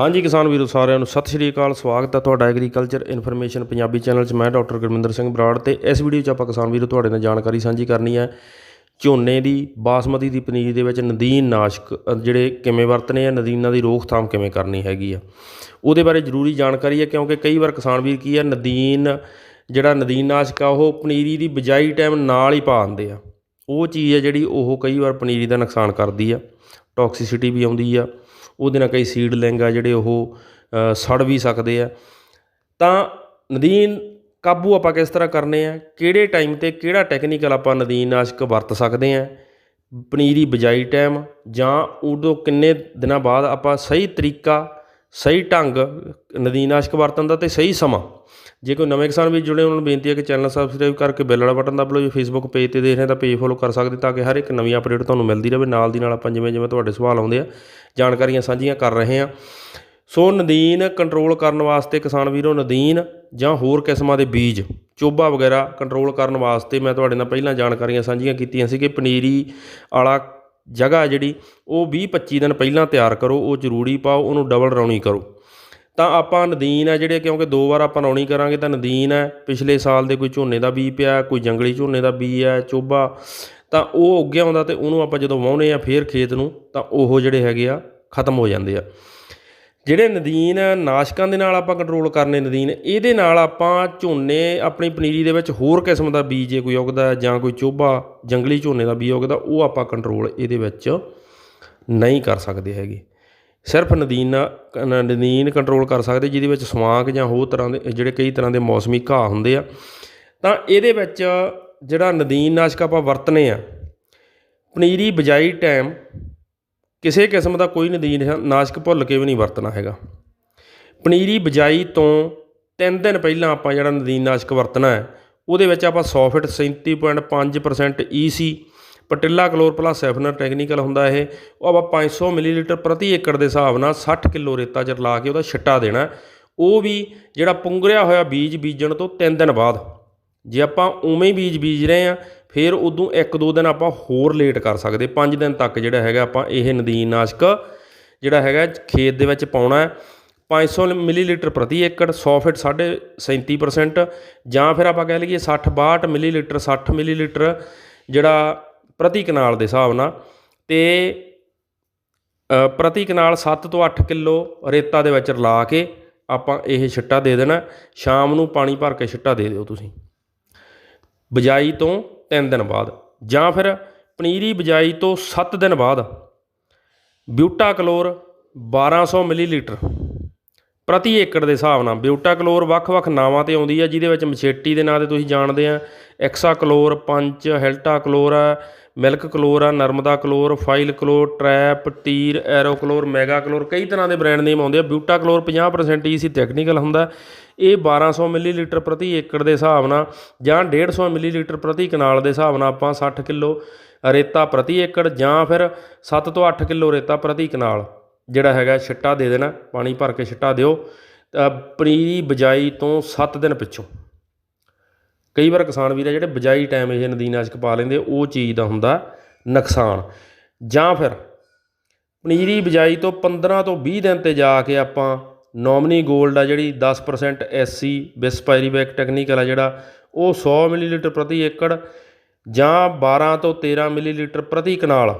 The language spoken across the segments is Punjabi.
ਹਾਂਜੀ ਕਿਸਾਨ ਵੀਰੋ, ਸਾਰਿਆਂ ਨੂੰ ਸਤਿ ਸ਼੍ਰੀ ਅਕਾਲ, ਸਵਾਗਤ ਹੈ ਤੁਹਾਡਾ ਐਗਰੀਕਲਚਰ ਇਨਫੋਰਮੇਸ਼ਨ ਪੰਜਾਬੀ ਚੈਨਲ 'ਚ। ਮੈਂ ਡਾਕਟਰ ਗੁਰਮਿੰਦਰ ਸਿੰਘ ਬਰਾੜ ਤੇ ਇਸ ਵੀਡੀਓ 'ਚ ਆਪਾਂ ਕਿਸਾਨ ਵੀਰੋ ਤੁਹਾਡੇ ਨਾਲ ਜਾਣਕਾਰੀ ਸਾਂਝੀ ਕਰਨੀ ਹੈ। ਝੋਨੇ ਦੀ, ਬਾਸਮਤੀ ਦੀ ਪਨੀਰੀ ਦੇ ਵਿੱਚ ਨਦੀਨ ਨਾਸ਼ਕ ਜਿਹੜੇ ਕਿਵੇਂ ਵਰਤਨੇ ਆ, ਨਦੀਨਾਂ ਦੀ ਰੋਕਥਾਮ ਕਿਵੇਂ ਕਰਨੀ ਹੈਗੀ ਆ। ਉਹਦੇ ਬਾਰੇ ਜ਼ਰੂਰੀ ਜਾਣਕਾਰੀ ਹੈ, ਕਿਉਂਕਿ ਕਈ ਵਾਰ ਕਿਸਾਨ ਵੀਰ ਕੀ ਆ, ਨਦੀਨ, ਜਿਹੜਾ ਨਦੀਨ ਨਾਸ਼ਕ ਆ, ਉਹ ਪਨੀਰੀ ਦੀ ਬਿਜਾਈ ਟਾਈਮ ਨਾਲ ਹੀ ਪਾ ਦਿੰਦੇ ਆ। ਉਹ ਚੀਜ਼ ਹੈ ਜਿਹੜੀ ਉਹ ਕਈ ਵਾਰ ਪਨੀਰੀ ਦਾ ਨੁਕਸਾਨ ਕਰਦੀ ਆ। ਟੋਕਸੀਸਿਟੀ ਵੀ ਆਉਂਦੀ ਆ, ਉਹਦੇ ਨਾਲ ਕਈ ਸੀਡਲਿੰਗ ਆ ਜਿਹੜੇ ਉਹ ਸੜ ਵੀ ਸਕਦੇ ਆ। ਤਾਂ ਨਦੀਨ, ਕਾਬੂ ਆਪਾਂ ਕਿਸ ਤਰ੍ਹਾਂ ਕਰਨੇ ਆ? ਕਿਹੜੇ ਟਾਈਮ ਤੇ ਕਿਹੜਾ ਟੈਕਨੀਕਲ ਆਪਾਂ ਨਦੀਨ ਨਾਸ਼ਕ ਵਰਤ ਸਕਦੇ ਆ? ਪਨੀਰੀ ਬਿਜਾਈ ਟਾਈਮ ਜਾਂ ਉਦੋਂ ਕਿੰਨੇ ਦਿਨਾਂ ਬਾਅਦ ਆਪਾਂ ਸਹੀ ਤਰੀਕਾ ਸਹੀ ਢੰਗ ਨਦੀਨ ਨਾਸ਼ਕ ਵਰਤਣ ਦਾ ਅਤੇ ਸਹੀ ਸਮਾਂ। ਜੇ ਕੋਈ ਨਵੇਂ ਕਿਸਾਨ ਵੀ ਜੁੜੇ, ਉਹਨਾਂ ਨੂੰ ਬੇਨਤੀ ਹੈ ਕਿ ਚੈਨਲ ਸਬਸਕ੍ਰਾਈਬ ਕਰਕੇ ਬੈਲ ਵਾਲਾ ਬਟਨ ਦਬ ਲਓ, ਜੇ ਫੇਸਬੁੱਕ ਪੇਜ ਤੇ ਦੇਖ ਰਹੇ ਤਾਂ ਪੇਜ ਫੋਲੋ ਕਰ ਸਕਦੇ ਤਾਂ ਕਿ ਹਰ ਇੱਕ ਨਵੀਂ ਅਪਡੇਟ ਤੁਹਾਨੂੰ ਮਿਲਦੀ ਰਹੇ। ਨਾਲ ਦੀ ਨਾਲ ਆਪਾਂ ਜਿਵੇਂ ਜਿਵੇਂ ਤੁਹਾਡੇ ਸਵਾਲ ਆਉਂਦੇ ਆ, ਜਾਣਕਾਰੀਆਂ ਸਾਂਝੀਆਂ ਕਰ ਰਹੇ ਹਾਂ। ਸੋ ਨਦੀਨ ਕੰਟਰੋਲ ਕਰਨ ਵਾਸਤੇ ਕਿਸਾਨ ਵੀਰੋ, ਨਦੀਨ ਜਾਂ ਹੋਰ ਕਿਸਮਾਂ ਦੇ ਬੀਜ ਚੋਬਾ ਵਗੈਰਾ ਕੰਟਰੋਲ ਕਰਨ ਵਾਸਤੇ ਮੈਂ ਤੁਹਾਡੇ ਨਾਲ ਪਹਿਲਾਂ ਜਾਣਕਾਰੀਆਂ ਸਾਂਝੀਆਂ ਕੀਤੀਆਂ ਸੀ ਕਿ ਪਨੀਰੀ ਵਾਲਾ ਜਗ੍ਹਾ ਜਿਹੜੀ, ਉਹ 20-25 ਦਿਨ ਪਹਿਲਾਂ ਤਿਆਰ ਕਰੋ, ਉਹ ਜ਼ਰੂਰੀ ਪਾਓ, ਉਹਨੂੰ ਡਬਲ ਰੌਣੀ ਕਰੋ। ਤਾਂ ਆਪਾਂ ਨਦੀਨ ਹੈ ਜਿਹੜੇ, ਕਿਉਂਕਿ ਦੋ ਵਾਰ ਆਪਾਂ ਰੌਣੀ ਕਰਾਂਗੇ, ਤਾਂ ਨਦੀਨ ਹੈ, ਪਿਛਲੇ ਸਾਲ ਦੇ ਕੋਈ ਝੋਨੇ ਦਾ ਬੀਜ ਪਿਆ, ਕੋਈ ਜੰਗਲੀ ਝੋਨੇ ਦਾ ਬੀਜ ਹੈ, ਚੋਬਾ, ਤਾਂ ਉਹ ਉੱਗਿਆ ਆਉਂਦਾ ਤੇ ਉਹਨੂੰ ਆਪਾਂ ਜਦੋਂ ਵਾਹੁੰਦੇ ਆ ਫੇਰ ਖੇਤ ਨੂੰ, ਤਾਂ ਉਹ ਜਿਹੜੇ ਹੈਗੇ ਆ, ਖਤਮ ਹੋ ਜਾਂਦੇ ਆ। ਜਿਹੜੇ ਨਦੀਨ ਨਾਸ਼ਕਾਂ ਦੇ ਨਾਲ ਆਪਾਂ ਕੰਟਰੋਲ ਕਰਨੇ ਨਦੀਨ, ਇਹਦੇ ਨਾਲ ਆਪਾਂ ਝੋਨੇ ਆਪਣੀ ਪਨੀਰੀ ਦੇ ਵਿੱਚ ਹੋਰ ਕਿਸਮ ਦਾ ਬੀਜ ਜੇ ਕੋਈ ਉਗਦਾ ਜਾਂ ਕੋਈ ਚੋਭਾ, ਜੰਗਲੀ ਝੋਨੇ ਦਾ ਬੀਜ ਉਗਦਾ, ਉਹ ਆਪਾਂ ਕੰਟਰੋਲ ਇਹਦੇ ਵਿੱਚ ਨਹੀਂ ਕਰ ਸਕਦੇ ਹੈਗੇ। ਸਿਰਫ ਨਦੀਨ ਨ- ਨਦੀਨ ਕੰਟਰੋਲ ਕਰ ਸਕਦੇ ਜਿਹਦੇ ਵਿੱਚ ਸਵਾਂਕ ਜਾਂ ਹੋਰ ਤਰ੍ਹਾਂ ਦੇ, ਜਿਹੜੇ ਕਈ ਤਰ੍ਹਾਂ ਦੇ ਮੌਸਮੀ ਘਾਹ ਹੁੰਦੇ ਆ। ਤਾਂ ਇਹਦੇ ਵਿੱਚ ਜਿਹੜਾ ਨਦੀਨ ਨਾਸ਼ਕ ਆਪਾਂ ਵਰਤਨੇ ਆ, ਪਨੀਰੀ ਬਿਜਾਈ ਟਾਈਮ ਕਿਸੇ ਕਿਸਮ ਦਾ ਕੋਈ ਨਦੀਨ ਨਾਸ਼ਕ ਭੁੱਲ ਕੇ ਵੀ ਨਹੀਂ ਵਰਤਣਾ ਹੈਗਾ। ਪਨੀਰੀ ਬਿਜਾਈ ਤੋਂ 3 ਦਿਨ ਪਹਿਲਾਂ ਆਪਾਂ ਜਿਹੜਾ ਨਦੀਨ ਨਾਸ਼ਕ ਵਰਤਣਾ ਹੈ, ਉਹਦੇ ਵਿੱਚ ਆਪਾਂ 100 ਫਿਟ 37.5% EC pretilachlor plus safener technical ਹੁੰਦਾ ਇਹ। ਉਹ ਆਪਾਂ 500 ਮਿਲੀਲੀਟਰ ਪ੍ਰਤੀ ਏਕੜ ਦੇ ਹਿਸਾਬ ਨਾਲ 60 ਕਿਲੋ ਰੇਤਾ ਚ ਲਾ ਕੇ ਉਹਦਾ ਛਿੱਟਾ ਦੇਣਾ ਉਹ ਵੀ ਜਿਹੜਾ ਪੁੰਗਰਿਆ ਹੋਇਆ ਬੀਜ ਬੀਜਣ ਤੋਂ 3 ਦਿਨ ਬਾਅਦ। ਜੇ ਆਪਾਂ ਉਵੇਂ ਹੀ ਬੀਜ ਬੀਜ ਰਹੇ ਆ ਫਿਰ ਉਦੋਂ 1-2 ਦਿਨ ਆਪਾਂ ਹੋਰ ਲੇਟ ਕਰ ਸਕਦੇ। 5 ਦਿਨ ਤੱਕ ਜਿਹੜਾ ਹੈਗਾ ਆਪਾਂ ਇਹ ਨਦੀਨ ਨਾਸ਼ਕ ਜਿਹੜਾ ਹੈਗਾ ਖੇਤ ਦੇ ਵਿੱਚ ਪਾਉਣਾ ਹੈ। 500 ਮਿਲੀਲੀਟਰ ਪ੍ਰਤੀ ਏਕੜ 100 ਫਿਟ 37% ਜਾਂ ਫਿਰ ਆਪਾਂ ਕਹਿ ਲਈਏ 60 62 ਮਿਲੀਲੀਟਰ 60 ਮਿਲੀਲੀਟਰ ਜਿਹੜਾ ਪ੍ਰਤੀ ਕਨਾਲ ਦੇ ਹਿਸਾਬ ਨਾਲ। ਤੇ ਪ੍ਰਤੀ ਕਨਾਲ 7 ਤੋਂ 8 ਕਿਲੋ ਰੇਤਾ ਦੇ ਵਿੱਚ ਰਲਾ ਕੇ ਆਪਾਂ ਇਹ ਛਿੱਟਾ ਦੇ ਦੇਣਾ। ਸ਼ਾਮ ਨੂੰ ਪਾਣੀ ਭਰ ਕੇ ਛਿੱਟਾ ਦੇ ਦਿਓ ਤੁਸੀਂ। ਬਿਜਾਈ ਤੋਂ 3 ਦਿਨ ਬਾਅਦ, ਜਾਂ ਫਿਰ ਪਨੀਰੀ ਬਿਜਾਈ ਤੋਂ 7 ਦਿਨ ਬਾਅਦ। Butachlor 1200 millilitre. ਪ੍ਰਤੀ ਏਕੜ ਦੇ ਹਿਸਾਬ ਨਾਲ ਬਿਊਟਾਕਲੋਰ ਵੱਖ-ਵੱਖ ਨਾਵਾਂ ਤੇ ਆਉਂਦੀ ਹੈ ਜਿਹਦੇ ਵਿੱਚ ਮਛੇਟੀ ਦੇ ਨਾਂ ਤੇ ਤੁਸੀਂ ਜਾਣਦੇ ਆ। ਐਕਸਾ ਕਲੋਰ, ਪੰਚ ਹੈਲਟਾਕਲੋਰ ਮਿਲਕ ਕਲੋਰ ਆ, ਨਰਮਦਾ ਕਲੋਰ, ਫਾਈਲ ਕਲੋਰ, ਟਰੈਪ, ਤੀਰ ਐਰੋ ਕਲੋਰ ਮੈਗਾ ਕਲੋਰ ਕਈ ਤਰ੍ਹਾਂ ਦੇ ਬ੍ਰਾਂਡ ਨੇਮ ਆਉਂਦੇ ਆ। ਬਿਊਟਾ ਕਲੋਰ 50% ਈਸੀ ਟੈਕਨੀਕਲ ਹੁੰਦਾ। ਇਹ 1200 ਮਿਲੀਲੀਟਰ ਪ੍ਰਤੀ ਏਕੜ ਦੇ ਹਿਸਾਬ ਨਾਲ ਜਾਂ 150 ਮਿਲੀਲੀਟਰ ਪ੍ਰਤੀ ਕਨਾਲ ਦੇ ਹਿਸਾਬ ਨਾਲ ਆਪਾਂ 60 ਕਿਲੋ ਰੇਤਾ ਪ੍ਰਤੀ ਏਕੜ ਜਾਂ ਫਿਰ 7 ਤੋਂ 8 ਕਿਲੋ ਰੇਤਾ ਪ੍ਰਤੀ ਕਨਾਲ, ਜਿਹੜਾ ਹੈਗਾ ਛਿੱਟਾ ਦੇ ਦੇਣਾ, ਪਾਣੀ ਭਰ ਕੇ ਛਿੱਟਾ ਦਿਓ। ਪਨੀਰੀ ਬਿਜਾਈ ਤੋਂ 7 ਦਿਨ ਪਿੱਛੋਂ। ਕਈ ਵਾਰ ਕਿਸਾਨ ਵੀਰ ਆ ਜਿਹੜੇ ਬਿਜਾਈ ਟਾਈਮ ਇਹ ਨਦੀਨਾਸ਼ਕ ਪਾ ਲੈਂਦੇ, ਉਹ ਚੀਜ਼ ਦਾ ਹੁੰਦਾ ਨੁਕਸਾਨ। ਜਾਂ ਫਿਰ ਪਨੀਰੀ ਬਿਜਾਈ ਤੋਂ 15 ਤੋਂ 20 ਦਿਨ ਤੇ ਜਾ ਕੇ ਆਪਾਂ ਨੋਮਨੀ 골ਡ ਆ ਜਿਹੜੀ 10% ਐਸਸੀ ਬਿਸਪਾਇਰੀਬੈਕ ਟੈਕਨੀਕਲ ਆ ਜਿਹੜਾ, ਉਹ 100 ਮਿਲੀਲੀਟਰ ਪ੍ਰਤੀ ਏਕੜ ਜਾਂ 12 ਤੋਂ 13 ਮਿਲੀਲੀਟਰ ਪ੍ਰਤੀ ਕਨਾਲ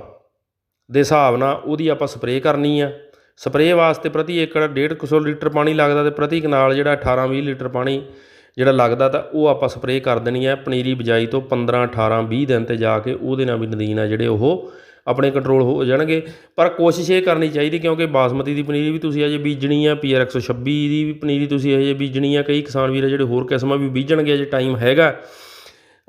ਦੇ ਹਿਸਾਬ ਨਾਲ ਉਹਦੀ ਆਪਾਂ ਸਪਰੇਅ ਕਰਨੀ ਆ। ਸਪਰੇਅ ਵਾਸਤੇ ਪ੍ਰਤੀ ਏਕੜ 150 ਲੀਟਰ ਪਾਣੀ ਲੱਗਦਾ ਤੇ ਪ੍ਰਤੀ ਕਨਾਲ ਜਿਹੜਾ 18 20 ਲੀਟਰ ਪਾਣੀ ਜਿਹੜਾ ਲੱਗਦਾ ਤਾਂ ਉਹ ਆਪਾਂ ਸਪਰੇਅ ਕਰ ਦੇਣੀ ਹੈ। ਪਨੀਰੀ ਬਿਜਾਈ ਤੋਂ 15 18 20 ਦਿਨ ਤੇ ਜਾ ਕੇ ਉਹਦੇ ਨਾਲ ਵੀ ਨਦੀਨ ਆ ਜਿਹੜੇ ਉਹ ਆਪਣੇ ਕੰਟਰੋਲ ਹੋ ਜਾਣਗੇ। ਪਰ ਕੋਸ਼ਿਸ਼ ਇਹ ਕਰਨੀ ਚਾਹੀਦੀ ਕਿਉਂਕਿ ਬਾਸਮਤੀ ਦੀ ਪਨੀਰੀ ਵੀ ਤੁਸੀਂ ਅਜੇ ਬੀਜਣੀ ਆ ਪੀਆਰ 126 ਦੀ ਵੀ ਪਨੀਰੀ ਤੁਸੀਂ ਅਜੇ ਬੀਜਣੀ ਆ। ਕਈ ਕਿਸਾਨ ਵੀਰ ਜਿਹੜੇ ਹੋਰ ਕਿਸਮਾਂ ਵੀ ਬੀਜਣਗੇ, ਅਜੇ ਟਾਈਮ ਹੈਗਾ।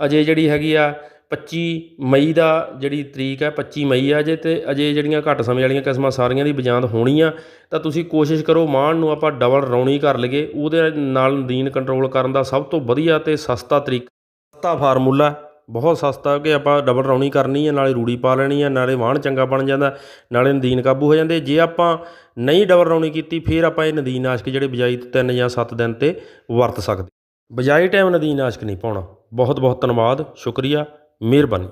ਅਜੇ ਜਿਹੜੀ ਹੈਗੀ ਆ 25 ਮਈ ਦਾ ਜਿਹੜੀ ਤਰੀਕ ਹੈ 25 ਮਈ ਆ ਜੇ ਤੇ ਅਜੇ ਜਿਹੜੀਆਂ ਘੱਟ ਸਮੇਂ ਵਾਲੀਆਂ ਕਿਸਮਾਂ ਸਾਰੀਆਂ ਦੀ ਬਜਾਂਦ ਹੋਣੀ ਆ ਤਾਂ ਤੁਸੀਂ ਕੋਸ਼ਿਸ਼ ਕਰੋ ਮਾਣ ਨੂੰ ਆਪਾਂ ਡਬਲ ਰੌਣੀ ਕਰ ਲਈਏ, ਉਹਦੇ ਨਾਲ ਨਦੀਨ ਕੰਟਰੋਲ ਕਰਨ ਦਾ ਸਭ ਤੋਂ ਵਧੀਆ ਤੇ ਸਸਤਾ ਤਰੀਕਾ ਸਸਤਾ ਫਾਰਮੂਲਾ ਬਹੁਤ ਸਸਤਾ ਕਿ ਆਪਾਂ ਡਬਲ ਰੌਣੀ ਕਰਨੀ ਹੈ, ਨਾਲੇ ਰੂੜੀ ਪਾ ਲੈਣੀ ਹੈ, ਨਾਲੇ ਵਾਹਣ ਚੰਗਾ ਬਣ ਜਾਂਦਾ, ਨਾਲੇ ਨਦੀਨ ਕਾਬੂ ਹੋ ਜਾਂਦੇ। ਜੇ ਆਪਾਂ ਨਹੀਂ ਡਬਲ ਰੌਣੀ ਕੀਤੀ, ਫਿਰ ਆਪਾਂ ਇਹ ਨਦੀਨ ਨਾਸ਼ਕ ਜਿਹੜੇ ਬਜਾਈ ਤੋਂ 3 ਜਾਂ 7 ਦਿਨ ਤੇ ਵਰਤ ਸਕਦੇ। ਬਜਾਈ ਟਾਈਮ ਨਦੀਨ ਨਾਸ਼ਕ ਨਹੀਂ ਪਾਉਣਾ। ਬਹੁਤ ਬਹੁਤ ਧੰਨਵਾਦ, ਸ਼ੁਕਰੀਆ। ਮਿਹਰਬਾਨੀ